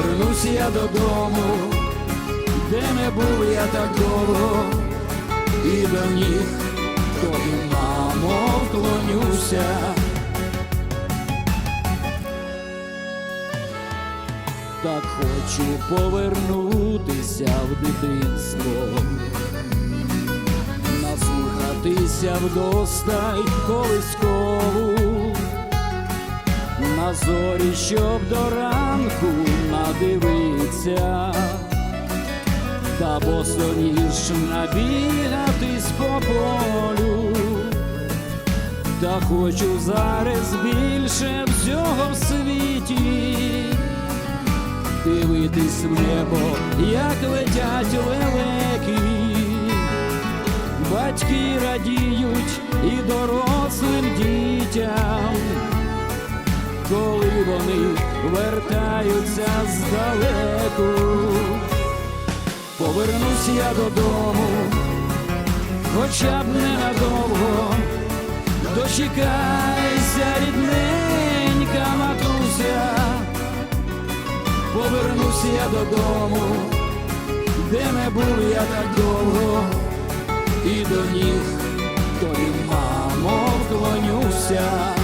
повернусь я додому, де не був я так довго, і до ніг тобі, мамо, вклонюся. Так хочу повернутися в дитинство наслухатися вдосталь колискову, зорі, щоб до ранку надивиться, та босоніж набігатись по полю, та хочу зараз більше всього в світі. Дивитись в небо, як летять лелеки, батьки радіють вертаються здалеку, повернусь я додому, хоча б ненадовго, дочекайся, рідненька матуся, повернусь я додому, де не був я так довго. І до ніг тобі, мамо, вклонюся.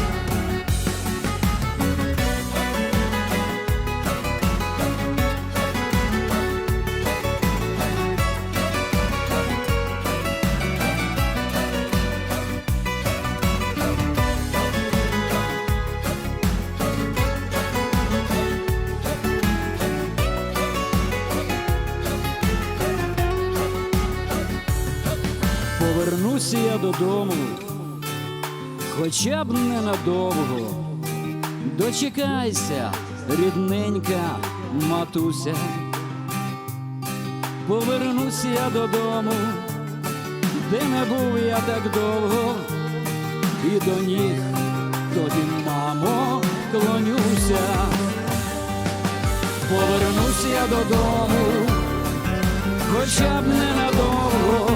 Повернуся я додому, хоча б ненадовго. Дочекайся, рідненька матуся. Повернуся я додому, де не був я так довго, і до ніг тобі, мамо, клонюся. Повернуся я додому, хоча б ненадовго.